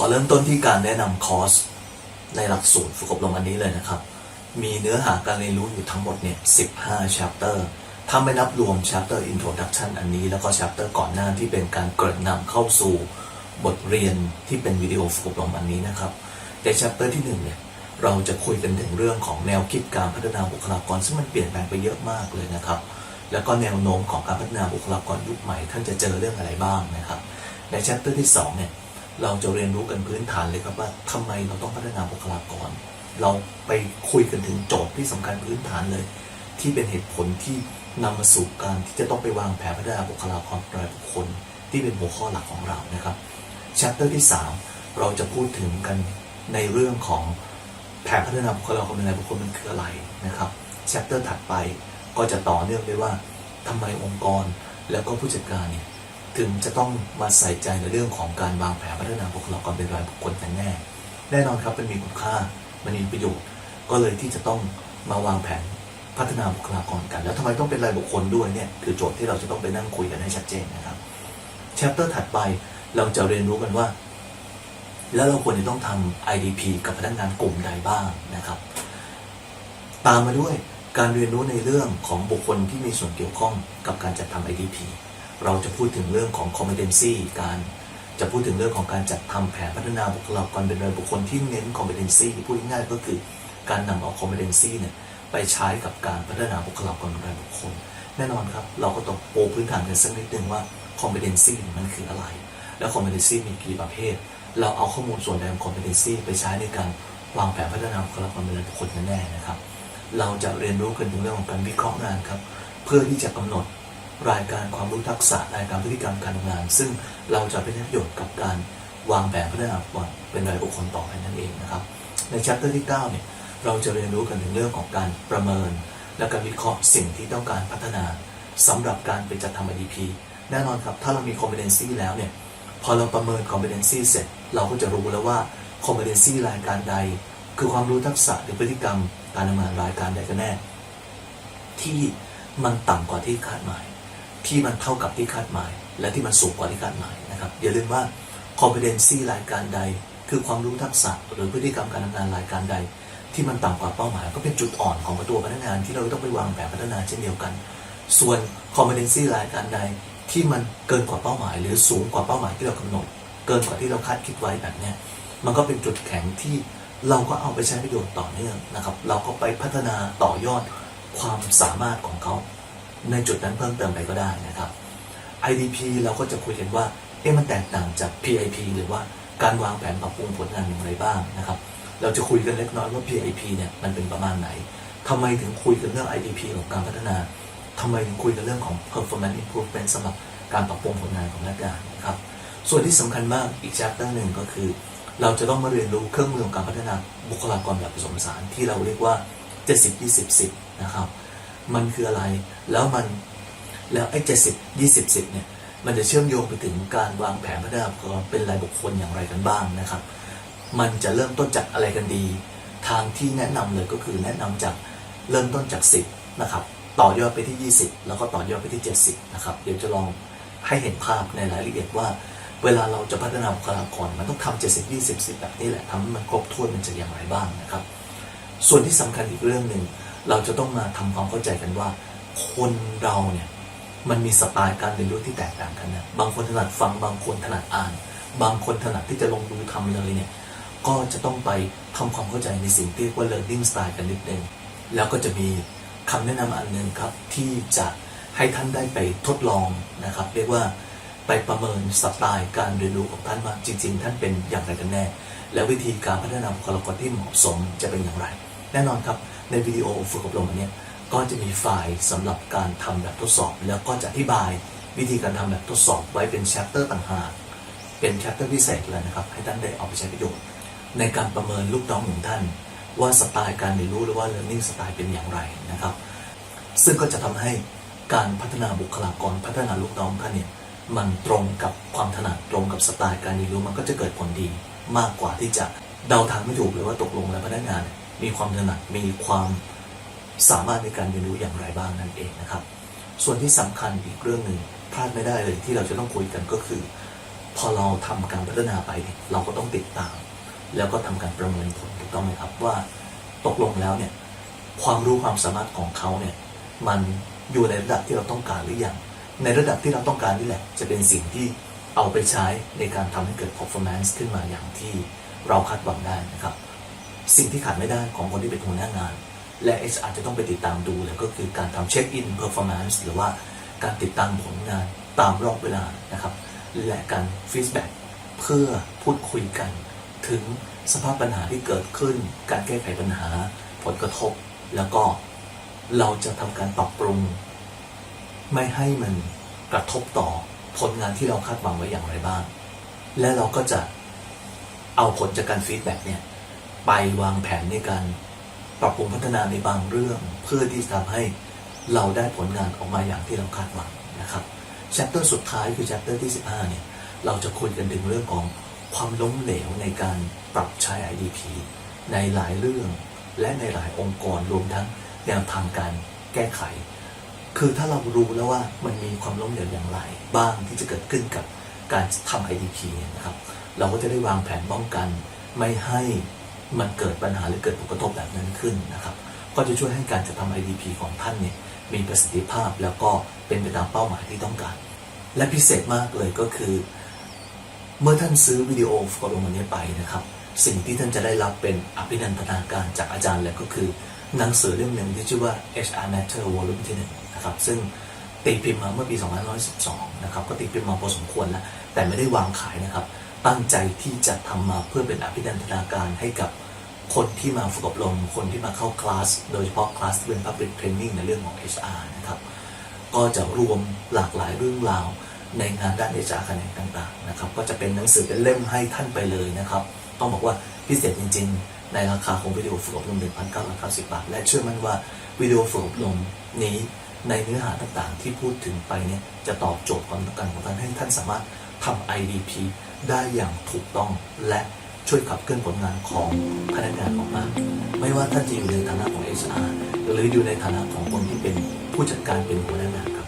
ขอเริ่มต้นที่การแนะนำคอร์สในหลักสูตรฝึกอบรมอันนี้เลยนะครับ มีเนื้อหาการเรียนรู้อยู่ทั้งหมดเนี่ย15 chapter ถ้าไม่นับรวม chapter introduction อันนี้ แล้วก็ chapter ก่อนหน้าที่เป็นการเกริ่นนำเข้าสู่บทเรียนที่เป็นวิดีโอฝึกอบรมอันนี้นะครับ ใน chapter ที่หนึ่งเนี่ยเราจะคุยกันถึงเรื่องของแนวคิดการพัฒนาบุคลากร ซึ่งมันเปลี่ยนแปลงไปเยอะมากเลยนะครับ แล้วก็แนวโน้มของการพัฒนาบุคลากรยุคใหม่ ท่านจะเจอเรื่องอะไรบ้างนะครับ ใน chapter ที่สองเนี่ย เราจะเรียนรู้กันพื้นฐานเลยครับว่าทำไมเราต้องพัฒนาบุคลากร เราไปคุยกันถึงโจทย์ที่สำคัญพื้นฐานเลย ที่เป็นเหตุผลที่นำมาสู่การที่จะต้องไปวางแผนพัฒนาบุคลากรรายบุคคล ที่เป็นหัวข้อหลักของเรานะครับ chapter ที่ 3 เราจะพูดถึงกันในเรื่องของแผนพัฒนาบุคลากรรายบุคคลมันคืออะไรนะครับ chapter ถัดไปก็จะต่อเนื่องด้วยว่าทำไมองค์กรแล้วก็ผู้จัดการเนี่ย ถึงจะต้องมาใส่ใจในเรื่องของการวางแผนพัฒนาบุคลากรเป็นรายบุคคลกันแน่ แน่นอนครับมันมีคุณค่ามันมีประโยชน์ ก็เลยที่จะต้องมาวางแผนพัฒนาบุคลากรกัน แล้วทำไมต้องเป็นรายบุคคลด้วยเนี่ยคือโจทย์ที่เราจะต้องไปนั่งคุยกันให้ชัดเจนนะครับแชปเตอร์ถัดไปเราจะเรียนรู้กันว่า แล้วเราควรจะต้องทำ IDP กับพนักงานกลุ่มใดบ้างนะครับ ตามมาด้วยการเรียนรู้ในเรื่องของบุคคลที่มีส่วนเกี่ยวข้องกับการจัดทำ IDP เราจะพูดถึงเรื่องของ competency การจะพูดถึงเรื่องของการจัดทำแผนพัฒนาบุคลากรเป็นรายบุคคลที่เน้น competency พูดง่ายๆก็คือการนำเอา competency เนี่ยไปใช้กับการพัฒนาบุคลากรเป็นรายบุคคล แน่นอนครับ เราก็ต้องปูพื้นฐานกันสักนิดนึงว่า competency เนี่มันคืออะไร แล้ว competency มีกี่ประเภท เราเอาข้อมูลส่วนใดของ competency ไปใช้ในการวางแผนพัฒนาบุคลากรเป็นรายบุคคลกันแน่นะครับ เราจะเรียนรู้กันถึงเรื่องของการวิเคราะห์งานครับ เพื่อที่จะกำหนด รายการความรู้ทักษะรายการพฤติกรรมการทำงาน ซึ่งเราจะเป็นประโยชน์กับการวางแผนพัฒนาบุคคลเป็นรายบุคคลต่อไปนั่นเองนะครับ ใน chapter ที่9เนี่ยเราจะเรียนรู้กันถึงเรื่องของการประเมิน และการวิเคราะห์สิ่งที่ต้องการพัฒนาสำหรับการไปจัดทำ IDP แน่นอนครับถ้าเรามี competency แล้วเนี่ยพอเราประเมิน competency เสร็จ เราก็จะรู้แล้วว่า competency รายการใด คือความรู้ทักษะหรือพฤติกรรมการทำงานรายการใดกันแน่ ที่มันต่ำกว่าที่คาดหมาย ที่มันเท่ากับที่คาดหมาย และที่มันสูงกว่าที่คาดหมายนะครับอย่าลืมว่า competency รายการใด คือความรู้ทักษะ หรือพฤติกรรมการทำงานรายการใด ที่มันต่ำกว่าเป้าหมาย ก็เป็นจุดอ่อนของตัวพนักงานที่เราต้องไปวางแผนพัฒนาเช่นเดียวกัน ส่วน competency รายการใดที่มันเกินกว่าเป้าหมาย หรือสูงกว่าเป้าหมายที่เรากำหนด เกินกว่าที่เราคาดคิดไว้แบบนี้มันก็เป็นจุดแข็งที่เราก็เอาไปใช้ประโยชน์ต่อเนื่องนะครับ เราก็ไปพัฒนาต่อยอดความสามารถของเขา ในจุดนั้นเพิ่มเติมไปก็ได้นะครับ IDP เราก็จะคุยกันว่าเอ๊ะมันแตกต่างจาก PIP หรือว่าการวางแผนปรับปรุงผลงานอย่างไรบ้างนะครับ เราจะคุยกันเล็กน้อยว่า PIP เนี่ยมันเป็นประมาณไหนทำไมถึงคุยกันเรื่อง IDP ของการพัฒนาทำไมถึงคุยกันเรื่องของ performance improvement สำหรับการปรับปรุงผลงานของนักงานนะครับ ส่วนที่สำคัญมากอีก chapter หนึ่งก็คือ เราจะต้องมาเรียนรู้เครื่องมือของการพัฒนาบุคลากรแบบผสมผสานที่เราเรียกว่า 70 20 10 นะครับ มันคืออะไร แล้วมันแล้วไอ้70 20 10เนี่ย มันจะเชื่อมโยงไปถึงการวางแผนพัฒนาบุคลากรเป็นรายบุคคลอย่างไรกันบ้างนะครับ มันจะเริ่มต้นจากอะไรกันดี ทางที่แนะนำเลยก็คือแนะนำจากเริ่มต้นจาก10นะครับ ต่อยอดไปที่20แล้วก็ต่อยอดไปที่70นะครับ เดี๋ยวจะลองให้เห็นภาพในรายละเอียดว่า เวลาเราจะพัฒนาบุคลากรมันต้องทำ70 20 10แบบนี้แหละทำให้มันครบถ้วนมันจะอย่างไรบ้างนะครับ ส่วนที่สำคัญอีกเรื่องหนึ่ง เราจะต้องมาทำความเข้าใจกันว่า คนเราเนี่ยมันมีสไตล์การเรียนรู้ที่แตกต่างกันนะบางคนถนัดฟังบางคนถนัดอ่าน บางคนถนัดที่จะลงมือทำเลยเนี่ยก็จะต้องไปทำความเข้าใจในสิ่งที่เรียกว่า learning style กันนิดนึงแล้วก็จะมีคำแนะนำอันหนึ่งครับที่จะให้ท่านได้ไปทดลองนะครับ เรียกว่าไปประเมินสไตล์การเรียนรู้ของท่านว่าจริง ๆ ท่านเป็นอย่างไรกันแน่ แล้ววิธีการพัฒนาบุคลากรที่เหมาะสมจะเป็นอย่างไร แน่นอนครับ ในวิดีโอฝึกอบรมอันเนี้ยก็จะมีไฟล์สำหรับการทำแบบทดสอบ แล้วก็จะอธิบายวิธีการทำแบบทดสอบไว้เป็นแชปเตอร์ต่างหากเป็นแชปเตอร์พิเศษเลยนะครับ ให้ท่านได้เอาไปใช้ประโยชน์ ในการประเมินลูกน้องของท่าน ว่าสไตล์การเรียนรู้หรือว่า learning สไตล์เป็นอย่างไรนะครับ ซึ่งก็จะทำให้การพัฒนาบุคลากรพัฒนาลูกน้องท่านเนี่ยมันตรงกับความถนัดตรงกับสไตล์การเรียนรู้มันก็จะเกิดผลดี มากกว่าที่จะเดาทางไม่ถูกเลยว่าตกลงแล้วพนักงานเนี่ย มีความถนัดมีความสามารถในการเรียนรู้อย่างไรบ้างนั่นเองนะครับ ส่วนที่สำคัญอีกเรื่องหนึ่งพลาดไม่ได้เลยที่เราจะต้องคุยกันก็คือ พอเราทำการพัฒนาไป เราก็ต้องติดตาม แล้วก็ทำการประเมินผลถูกต้องไหมครับว่าตกลงแล้วเนี่ยความรู้ความสามารถของเขาเนี่ยมันอยู่ในระดับที่เราต้องการหรือยังในระดับที่เราต้องการนี่แหละ จะเป็นสิ่งที่เอาไปใช้ในการทำให้เกิด performance ขึ้นมาอย่างที่เราคาดหวังได้นะครับ สิ่งที่ขาดไม่ได้ของคนที่เป็นหัวหน้างาน และ HR จะต้องไปติดตามดูเลยก็คือการทำเช็คอิน performance หรือว่าการติดตามผลงานตามรอบเวลานะครับ และการ feedback เพื่อพูดคุยกัน ถึงสภาพปัญหาที่เกิดขึ้น การแก้ไขปัญหา ผลกระทบ แล้วก็เราจะทำการปรับปรุง ไม่ให้มันกระทบต่อผลงานที่เราคาดหวังไว้อย่างไรบ้าง และเราก็จะเอาผลจากการฟีดแบ็กเนี่ย ไปวางแผนในการปรับปรุงพัฒนาในบางเรื่อง เพื่อที่จะทำให้เราได้ผลงานออกมาอย่างที่เราคาดหวังนะครับแชปเตอร์สุดท้ายคือแชปเตอร์ที่ 15 เนี่ย เราจะคุยกันถึงเรื่องของความล้มเหลวในการปรับใช้ IDP ในหลายเรื่องและในหลายองค์กรรวมทั้งแนวทางการแก้ไข คือถ้าเรารู้แล้วว่ามันมีความล้มเหลวอย่างไรบ้างที่จะเกิดขึ้นกับการทำ IDP นะครับ เราก็จะได้วางแผนป้องกันไม่ให้ มันเกิดปัญหาหรือเกิดผลกระทบแบบนั้นขึ้นนะครับ ก็จะช่วยให้การจัดทำ IDP ของท่านเนี่ยมีประสิทธิภาพแล้วก็เป็นไปตามเป้าหมายที่ต้องการ และพิเศษมากเลยก็คือ เมื่อท่านซื้อวิดีโอฟอร์มอันนี้ไปนะครับ สิ่งที่ท่านจะได้รับเป็นอภินันทนาการจากอาจารย์เลยก็คือ หนังสือเล่มหนึ่งที่ชื่อว่า HR Matter Volume ที่หนึ่งนะครับ ซึ่งตีพิมพ์มาเมื่อปี 2512 นะครับ ก็ตีพิมพ์มาพอสมควรแล้ว แต่ไม่ได้วางขายนะครับ ตั้งใจที่จะทำมาเพื่อเป็นอภินันทนาการให้กับคนที่มาฝึกอบรม คนที่มาเข้าคลาส โดยเฉพาะคลาสที่เป็น Public Training ในเรื่องของ HR นะครับ ก็จะรวมหลากหลายเรื่องราวในงานด้านเอจาแขนงต่างๆนะครับ ก็จะเป็นหนังสือเป็นเล่มให้ท่านไปเลยนะครับ ต้องบอกว่าพิเศษจริง ๆ ในราคาของวิดีโอฝึกอบรม 1,990 บาท และเชื่อมั่นว่าวิดีโอฝึกอบรมนี้ในเนื้อหาต่างๆ ที่พูดถึงไปเนี่ยจะตอบโจทย์ความต้องการของท่านให้ท่านสามารถทำ IDP ได้อย่างถูกต้องและช่วยขับเคลื่อนผลงานของพนักงานออกมา ไม่ว่าท่านจะอยู่ในฐานะของ HR หรืออยู่ในฐานะของคนที่เป็นผู้จัดการเป็นหัวหน้างานครับ